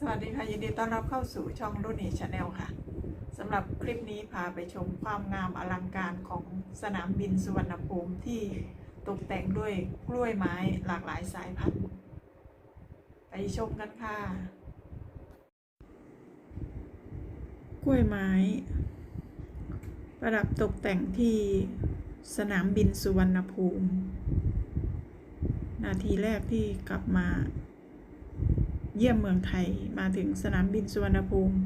สวัสดีค่ะ ยินดีต้อนรับเข้าสู่ช่องรุ่นนีชาแนลค่ะสำหรับคลิปนี้พาไปชมความงามอลังการของสนามบินสุวรรณภูมิที่ตกแต่งด้วยกล้วยไม้หลากหลายสายพันธุ์ ไปชมกันค่ะ กล้วยไม้ ประดับตกแต่งที่สนามบินสุวรรณภูมิ นาทีแรกที่กลับมา เยี่ยมเมืองไทยมาถึงสนามบินสุวรรณภูมิ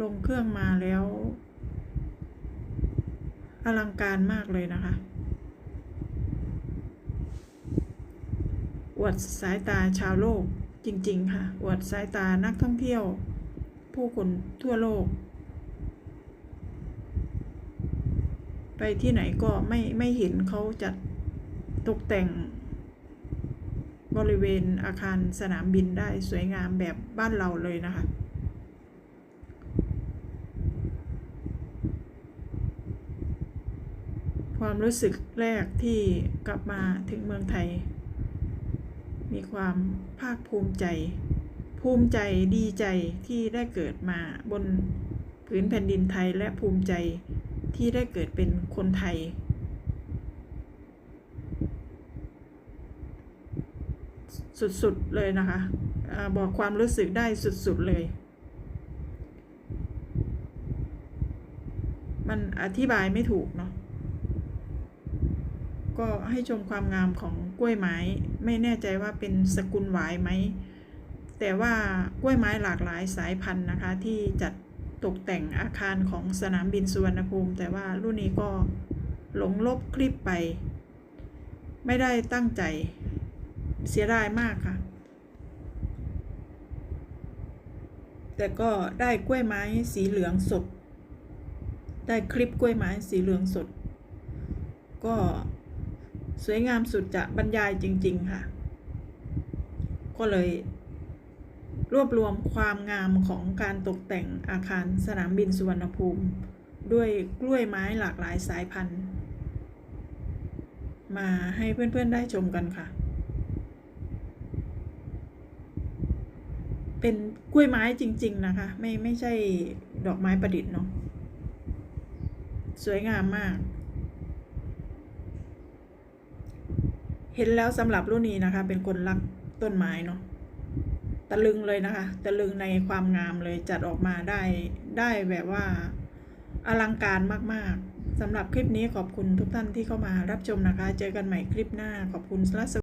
ลงเครื่องมาแล้ว อลังการมากเลยนะคะอวดสายตาชาวโลกจริง ๆ ค่ะอวดสายตานักท่องเที่ยว ผู้คนทั่วโลก ไปที่ไหนก็ไม่ไม่เห็นเขาจัดตกแต่ง บริเวณอาคารสนามบินได้สวยงามแบบบ้านเราเลยนะคะความรู้สึกแรกที่กลับมาถึงเมืองไทย มีความภาคภูมิใจ ภูมิใจดีใจที่ได้เกิดมาบนผืนแผ่นดินไทยและภูมิใจที่ได้เกิดเป็นคนไทย สุดๆเลยนะคะบอกความรู้สึกได้สุดๆเลย มันอธิบายไม่ถูกเนาะก็ให้ชมความงามของกล้วยไม้ ไม่แน่ใจว่าเป็นสกุลหวายไหม แต่ว่ากล้วยไม้หลากหลายสายพันธุ์นะคะ ที่จัดตกแต่งอาคารของสนามบินสุวรรณภูมิ แต่ว่ารุ่นนี้ก็หลงลบคลิปไป ไม่ได้ตั้งใจ เสียดายมากค่ะ แต่ก็ได้กล้วยไม้สีเหลืองสด ได้คลิปกล้วยไม้สีเหลืองสด ก็สวยงามสุดจะบรรยายจริง ๆ ค่ะ ก็เลย รวบรวมความงามของการตกแต่งอาคารสนามบินสุวรรณภูมิ ด้วยกล้วยไม้หลากหลายสายพันธุ์ มาให้เพื่อน ๆ ได้ชมกันค่ะ เป็นกล้วยไม้จริง ๆ นะคะ ไม่ไม่ใช่ดอกไม้ประดิษฐ์เนาะสวยงามมาก เห็นแล้วสำหรับรุ่นนี้นะคะ เป็นคนรักต้นไม้เนาะตะลึงเลยนะคะตะลึงในความงามเลยจัดออกมาได้ได้แบบว่าอลังการมากๆสำหรับคลิปนี้ขอบคุณทุกท่านที่เข้ามารับชมนะคะ เจอกันใหม่คลิปหน้าขอบคุณและ